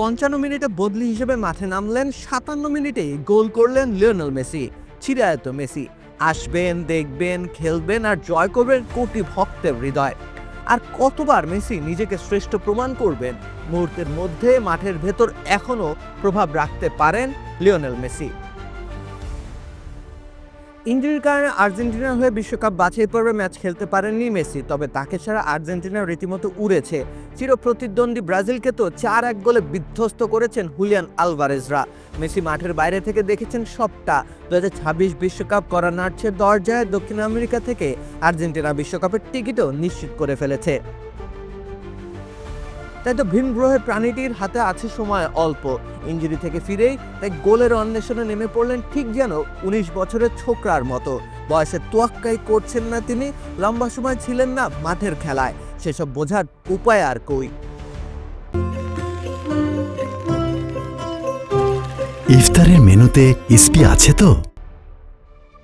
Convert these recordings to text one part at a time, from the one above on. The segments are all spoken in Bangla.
পঞ্চান্ন মিনিটে বদলি হিসেবে মাঠে নামলেন, সাতান্ন মিনিটেই গোল করলেন লিওনেল মেসি, চিরায়ত মেসি। আসবেন, দেখবেন, খেলবেন আর জয় করবেন কোটি ভক্তের হৃদয়। আর কতবার মেসি নিজেকে শ্রেষ্ঠ প্রমাণ করবেন, মুহূর্তের মধ্যে মাঠের ভেতর এখনও প্রভাব রাখতে পারেন লিওনেল মেসি। ইঞ্জুরির কারণে আর্জেন্টিনার হয়ে বিশ্বকাপ বাছাই পর্বে ম্যাচ খেলতে পারেননি মেসি, তবে তাকে ছাড়া আর্জেন্টিনা রীতিমতো উড়েছে। চির প্রতিদ্বন্দ্বী ব্রাজিলকে তো চার এক গোলে বিধ্বস্ত করেছেন হুলিয়ান আলভারেজরা। মেসি মাঠের বাইরে থেকে দেখেছেন সবটা। দু বিশ্বকাপ করা নাড়ছে দরজায় দক্ষিণ আমেরিকা থেকে। আর্জেন্টিনা বিশ্বকাপের টিকিটও নিশ্চিত করে ফেলেছে। তাই তো ভিন গ্রহের প্রাণীটির হাতে আছে সময় অল্প। ইঞ্জুরি থেকে ফিরেই তাই গোলের অন্বেষণে নেমে পড়লেন ঠিক যেন উনিশ বছরের ছোকরার মতো। বয়সে তোয়াক্কাই করছেন না তিনি, লম্বা সময় ছিলেন না মাঠের খেলায়। সেসব বোঝার উপায় আর কই। ইফতারের মেনুতে ইসপি আছে তো?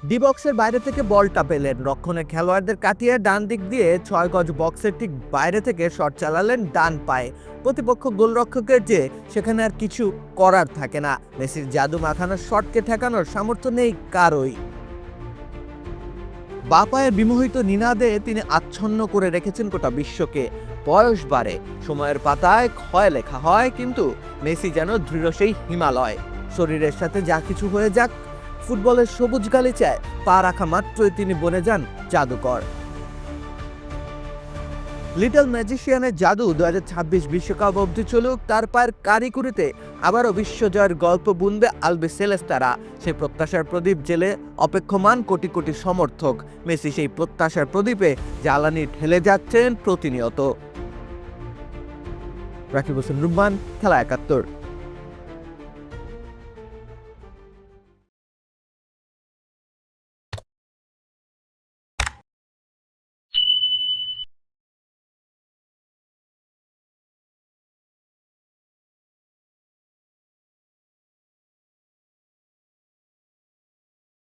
ডি বক্সের বাইরে থেকে বলটা পেলেন। রক্ষণে খেলোয়াড়দের কাটিয়ে ডান দিক দিয়ে ছয় গজ বক্সের ঠিক বাইরে থেকে শট চালালেন ডান পায়ে। প্রতিপক্ষ গোলরক্ষকের যে, সেখানে আর কিছু করার থাকে না। মেসির জাদু মাখানোর শটকে ঠেকানোর সামর্থ্য নেই কারোই। বাপায়ের বিমোহিত নিনাদে তিনি আচ্ছন্ন করে রেখেছেন গোটা বিশ্বকে। বয়স বাড়ে, সময়ের পাতায় ক্ষয় লেখা হয়, কিন্তু মেসি যেন দৃঢ় সেই হিমালয়। শরীরের সাথে যা কিছু হয়ে যাক ফুটবলের সবুজ গালিচায় পা রাখা মাত্রই তিনি বনে যান জাদুকর। লিটল ম্যাজিশিয়ানের জাদু দু বিশ্বকাপ অবধি চলুক, তার পায়ের কারিকুরিতে আবারও বিশ্বজয়ের গল্প বুনবে আলবে সেলেস্তারা। সেই প্রত্যাশার প্রদীপ জেলে অপেক্ষমান কোটি কোটি সমর্থক। মেসি সেই প্রত্যাশার প্রদীপে জ্বালানি ঠেলে যাচ্ছেন প্রতিনিয়ত। রাকিব হোসেন রুম্মান, খেলা একাত্তর।